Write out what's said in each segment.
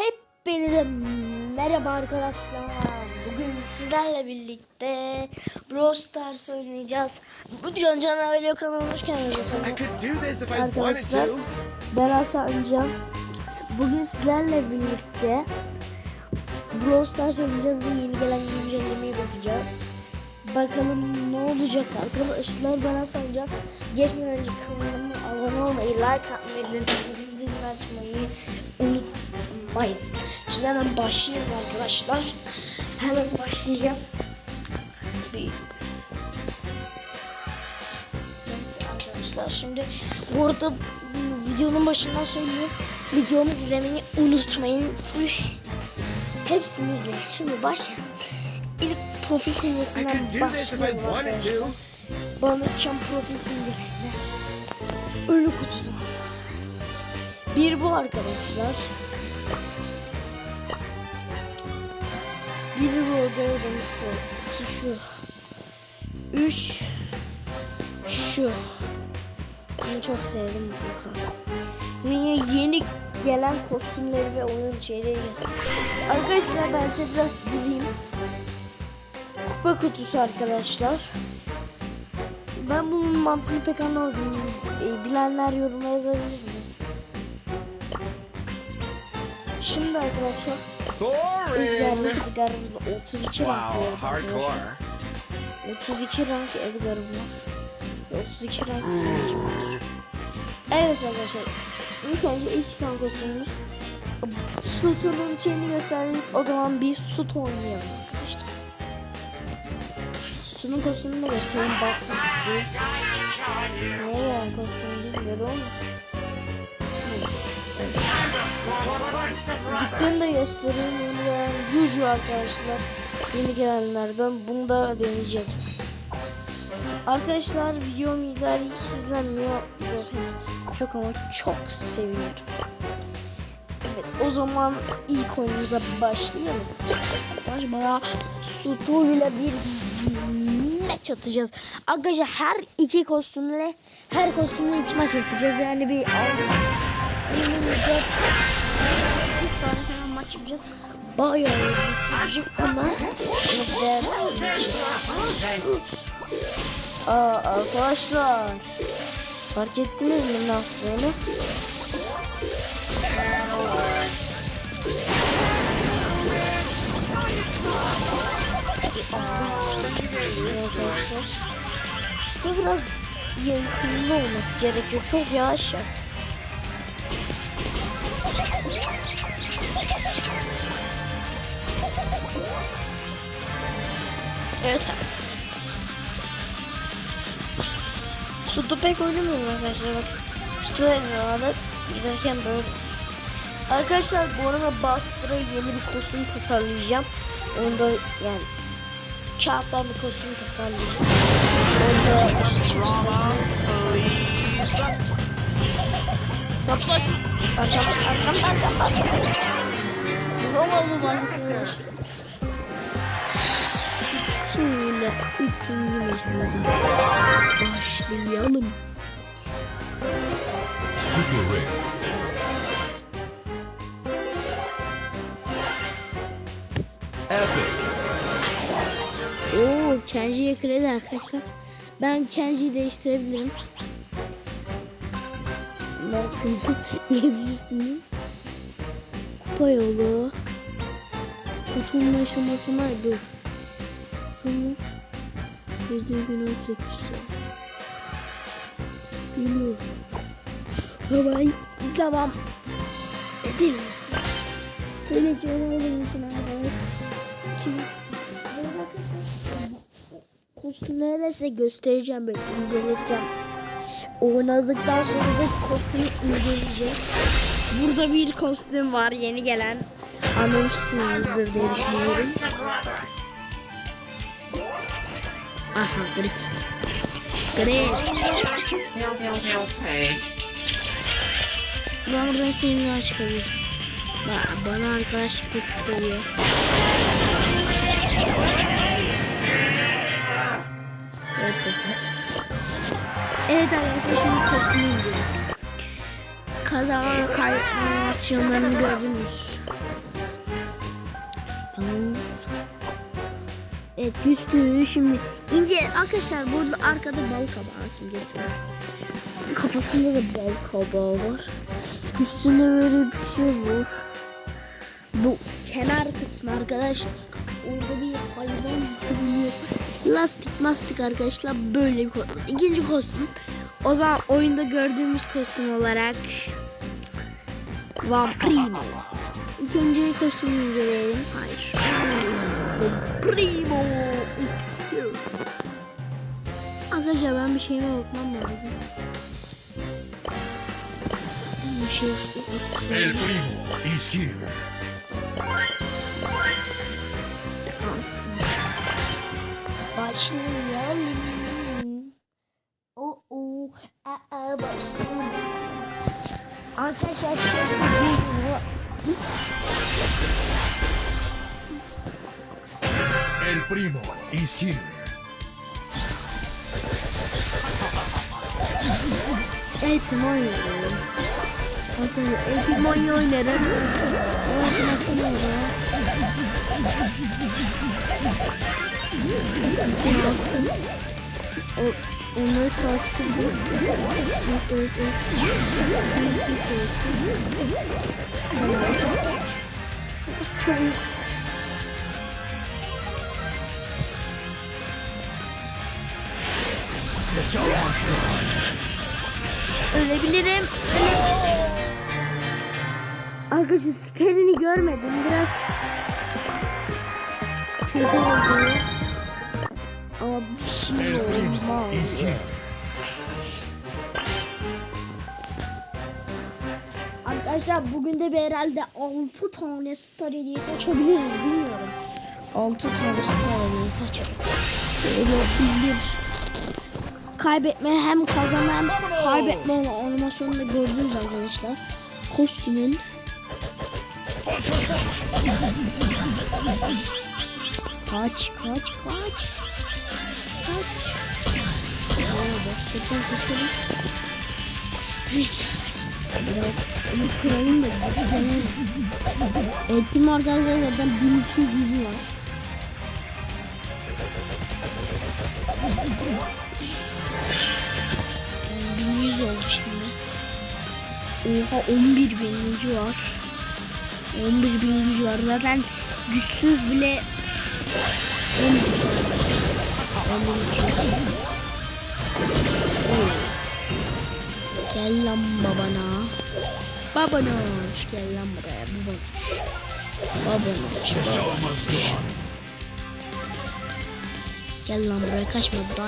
Hepinize merhaba arkadaşlar. Bugün sizlerle birlikte Brawl Stars oynayacağız. Bu Can Can Video kanalına hoş geldiniz. Arkadaşlar ben Hasan Can. Bugün sizlerle birlikte Brawl Stars oynayacağız ve yeni gelen güncellemeye bakacağız. Bakalım ne olacak arkadaşlar ben Hasan Can. Geçmeden önce kanalıma abone olmayı, like atmayı, bildirim zilini açmayı unutmayın. Şimdi hemen başlayalım arkadaşlar. Hemen başlayacağım. Bir Evet arkadaşlar şimdi burada videonun başından söylüyorum. Videomu izlemeyi unutmayın. Full hepsini izleyin. Şimdi başlayalım. İlk profil simgesinden başlayalım arkadaşlar. Bağlatacağım profil simgelerine. Ölü kutuda. Bir bu arkadaşlar. Biri bu gördüğünüz şu. İki şu. Üç. Şu. Bunu çok sevdim bu kalsın. Niye yeni gelen kostümleri ve oyun şeyleri. Arkadaşlar ben size biraz durayım. Kupa kutusu arkadaşlar. Ben bunun mantığını pek anlamadım. E, bilenler yoruma yazabilir mi? Şimdi arkadaşlar Edgar'ın. Edgar'ımız 32 rank Wow, hardcore. 32 rank Edgar'ım var. Ve 32 rank Frank'im var. Evet arkadaşlar. İlk önce ilk çıkan kostümümüz Sutunun şeyini gösterdik. O zaman bir Sut oynayalım arkadaşlar. Sutunun kostümünü de göstereyim. Bassız Sutu. Neye gelen kostüm Dükkanı da göstereyim. Yeni gelen Juju arkadaşlar. Yeni gelenlerden. Bunu da deneyeceğiz. Arkadaşlar videom ileride hiç izlenmiyor. İzlerseniz çok ama çok sevinirim. Evet o zaman ilk oyunumuza başlayalım. Başmaya sutuyla bir maç atacağız. Arkadaşlar her iki kostümle her kostümle iki maç atacağız. Yani bir 24 geçireceğiz. Bayağı geçireceğiz ama ders Aa, arkadaşlar fark ettiniz mi ne yaptığını? Üstü biraz hızlı olması gerekiyor. Çok yavaş yaptı. Evet. Suda pek oynamıyorum arkadaşlar bak. Suda oynuyorlar giderken böyle. Arkadaşlar bu arada Buster'a yeni bir kostüm tasarlayacağım. Onu da yani kağıttan bir kostüm tasarlayacağım. Onu da Saplaş. Arkam, arkam, arkam, arkam. Vuramadım arkadaşlar. Suyla ikinci maçımıza başlayalım. Super Rare. Oo, Kenji'ye kredi arkadaşlar. Ben Kenji'yi değiştirebilirim. Bakın diyebilirsiniz. Kupa yolu. Kurtulma aşamasına dur. Kurtulma. 7018 Biliyorum. Tamam. Tamam. Edelim. Seni görmedim için? Kostümleri de göstereceğim böyle inceleyeceğim. Oynadıktan sonra da kostümü inceleyeceğiz. Burada bir kostüm var yeni gelen. Anlamışsınızdır diye düşünüyorum. Aha grip. Grip. Ben buradan seninle açıklayayım. Ba bana arkadaşlık tutuyor. Evet, evet arkadaşlar şimdi kostümü inceleyelim. Kaza kayıt animasyonlarını gördünüz. Havuz. Evet üstü şimdi ince arkadaşlar burada arkada bal kabağı simgesi var. Kafasında da bal kabağı var. Üstünde böyle bir şey var. Bu kenar kısmı arkadaşlar. Orada bir hayvan var. Lastik mastik arkadaşlar böyle bir kostüm. İkinci kostüm. O zaman oyunda gördüğümüz kostüm olarak Vampirimo. İlk önce kostümü inceleyelim. Hayır. İşte bu. Arkadaşlar ben bir şeyime bakmam lazım. Bir şey El primo is here. Başlayalım. O o a a başlayalım. Arkadaşlar primo is here. El Primo oynayalım. Arkadaşlar El Primo'yu oynarım. Evet, nasıl oynar? O, onları karıştırdım. Evet, Çabuk. Ölebilirim. Arkadaşlar siperini görmedim. Biraz kötü oldu. Ama bir şey olmaz. Arkadaşlar bugün de bir herhalde 6 tane star hediyesi açabiliriz bilmiyorum. 6 tane star hediyesi açalım. Olabilir. Kaybetme hem kazanma hem kaybetme animasyonunu da gördünüz arkadaşlar. Kostümün. Kaç kaç kaç. Kaç. Oo, Destekten kaçalım Neyse. Biraz onu kıralım da güçlenelim Elpim arkadaşlar zaten 1200 yüzü var Oha 11 bin yüzü var 11 bin yüzü var zaten güçsüz bile 11 11 Gel lan babana. Babana hoş gel lan buraya babana. Babana. Gel lan buraya kaçma. Bu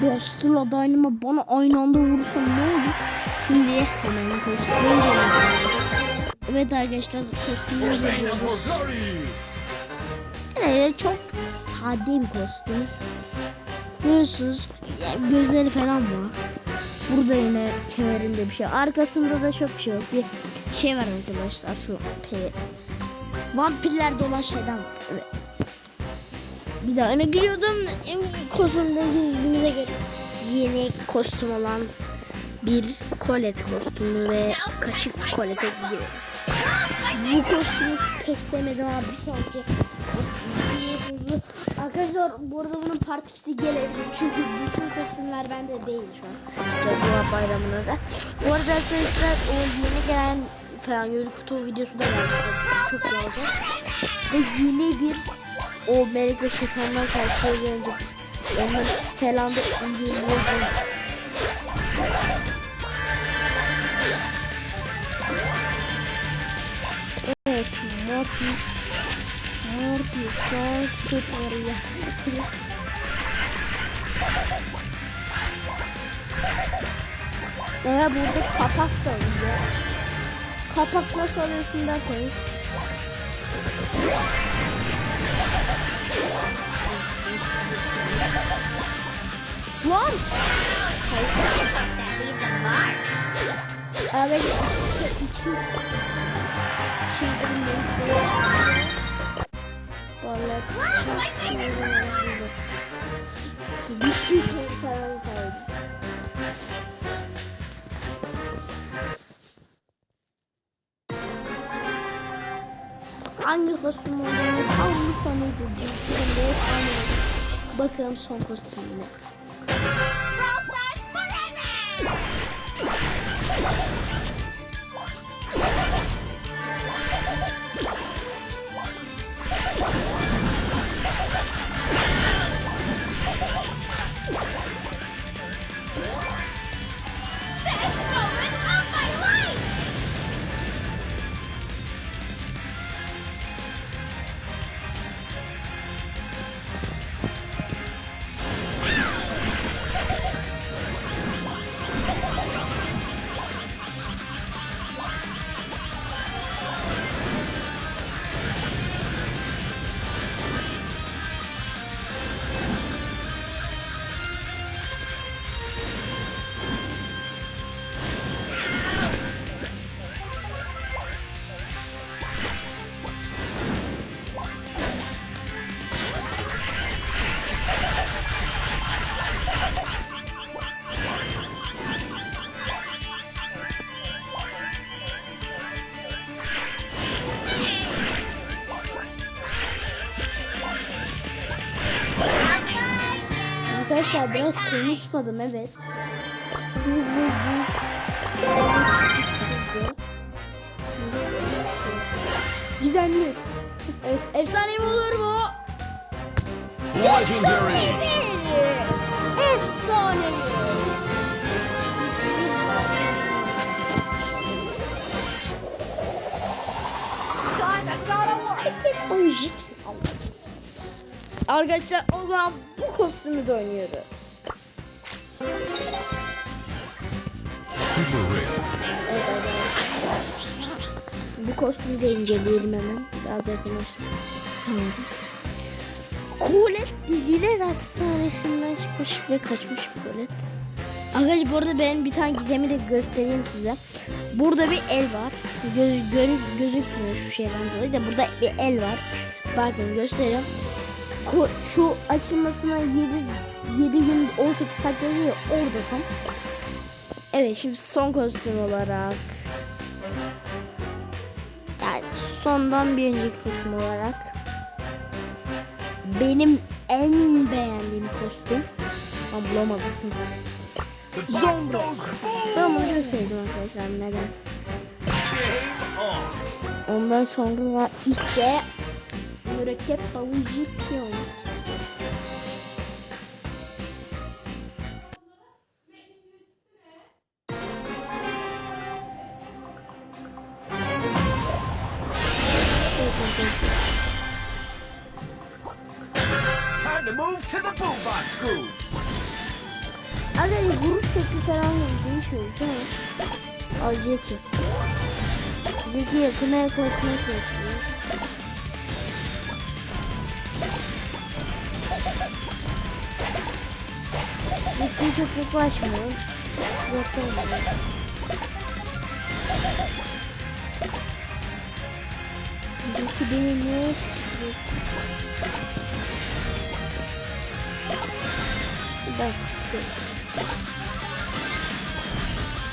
Bostur'la Dynamo bana aynı anda vurursa ne olur? Şimdi hemen kostümü Evet arkadaşlar glory. Evet çok sade bir kostüm. Görüyorsunuz gözleri falan var. Burada yine kemerinde bir şey. Arkasında da çok bir şey yok. Bir şey var arkadaşlar şu pe vampirlerde olan şeyden. Evet. Bir daha öne giriyordum. Kostümdeki yüzümüze göre yeni kostüm olan bir kolet kostümü ve kaçık kolete girelim. Bu kostümü pek sevmedim abi biliyorsunuz. Arkadaşlar bu arada bunun part 2'si gelebilir. Çünkü bütün kostümler bende değil şu an. Cadılar bayramına da. Bu arada arkadaşlar o yeni gelen falan kutu videosu da var. Çok iyi olacak. Ve yeni bir o melek ve şeytanlar karşıya gelince onun falan da inceleyeceğim. Evet, Morty. Morty, çok kötü ya. Veya burada kapak da oluyor. Kapak nasıl alıyorsun derseniz. Lan! Evet. Vallahi. Bir şey kaldı. hangi kostüm olduğunu tam bir oldu. Bakalım son kostümüne. Biraz konuşmadım evet. Güzelli. Evet, efsane olur mu? Legendary. Efsane. Arkadaşlar o zaman bu kostümü de oynuyoruz. Bu kostümü de inceleyelim hemen. Biraz yakınlaştık. Kolet deliler hastanesinden çıkmış ve kaçmış bir kolet. Arkadaşlar bu arada ben bir tane gizemi de göstereyim size. Burada bir el var. Göz, görü- gözükmüyor şu şeyden dolayı da burada bir el var. Bakın göstereyim. Ko- şu açılmasına 7, 7 gün 18 saat yazıyor orada tam. Evet şimdi son kostüm olarak yani sondan bir önceki kostüm olarak benim en beğendiğim kostüm ama bulamadım. Boom. Ben bunu çok sevdim arkadaşlar neden? On. Ondan sonra ise mürekkep balıcı piyon. Time to move to the boombox school. Arkadaşlar vuruş şekli falan da değişiyor değil mi? Acı ki. Bizi yakına yaklaşmaya çalışıyor. Ciddi çok yaklaşmıyor. Yaklaşmıyor. Ciddi beni ne Bak.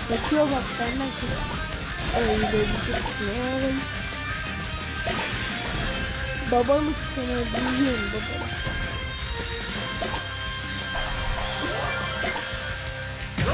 Kaçıyor bak benden kaçıyor. Öyle bir şey Babalık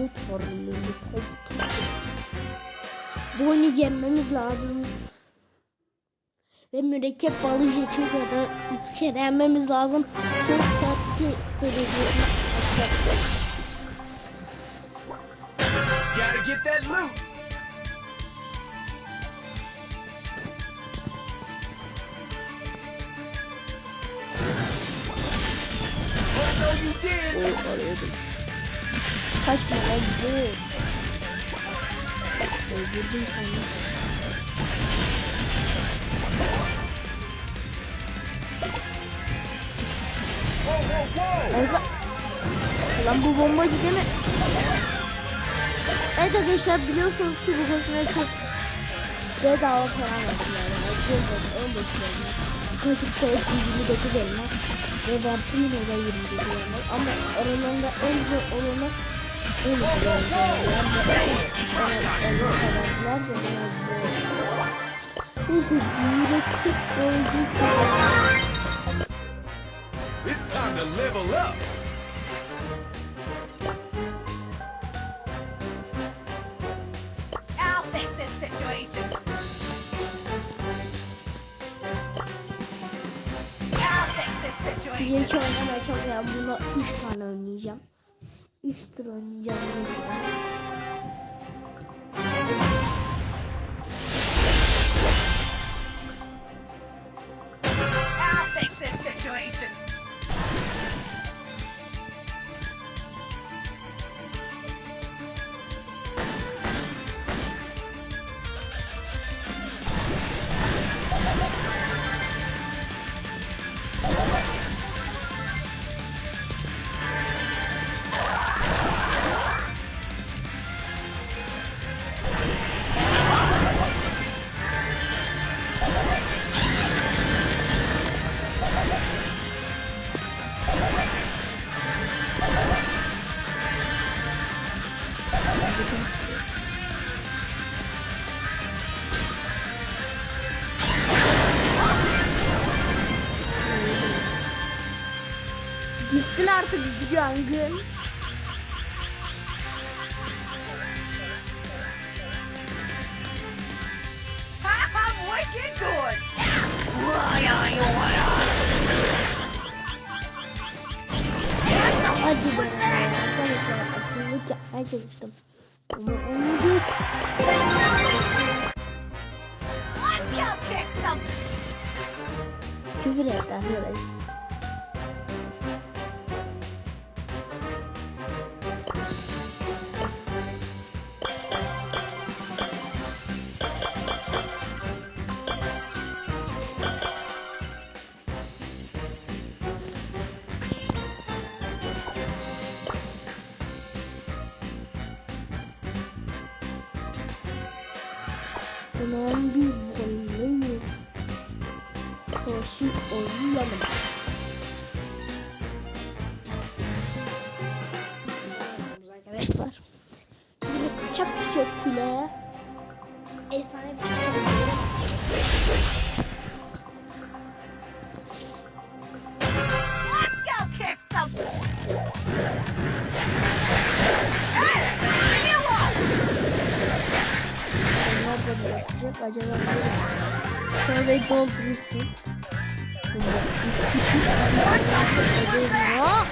Tabut var. Bu oyunu yenmemiz lazım. Ve mürekkep balığı için kadar üç kere yenmemiz lazım. Çok tatlı strateji. Gotta get that loot. Oh. Kaçma lan bu. Öldürdüm whoa! Eyvah. Lan bu bombacı değil mi? Evet arkadaşlar biliyorsunuz ki bu kostüme çok bedava falan yapıyorlar. Yani Atıyorum en başlarında. Kaçıp sayıp 29 elmas ve Vampirino da 29 elmas. Ama aralarında en zor olanı 12 elmas. Yani bu en elmas kadarlar da biraz zor. Neyse yürekli oyuncu It's time to level up! Birinci oynamaya yani buna 3 tane oynayacağım. 3 tur oynayacağım. Gitsin artık yangın. I'm wicked good. Why are you. Arkadaşlar akıllık yapmaya çalıştım. Ama olmadı. Küfür etti arkadaşlar. Some. Hey, give me a walk. Onlar da yapacak acaba? Şöyle doldurursun. Aa!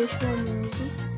Düşman lazım.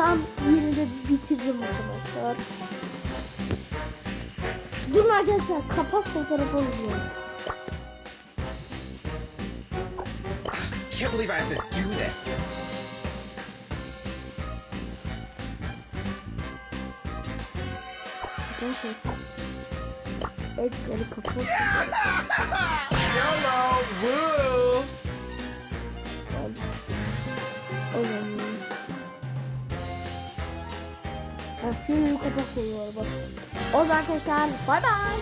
Tam yerinde bitiririm arkadaşlar. Durun arkadaşlar kapak fotoğrafı alıyorum. Can't believe I have to do this. Edgar'ı kapak YOLO! Woo! O şu kapak koyuyor bak. O zaman arkadaşlar bay bay.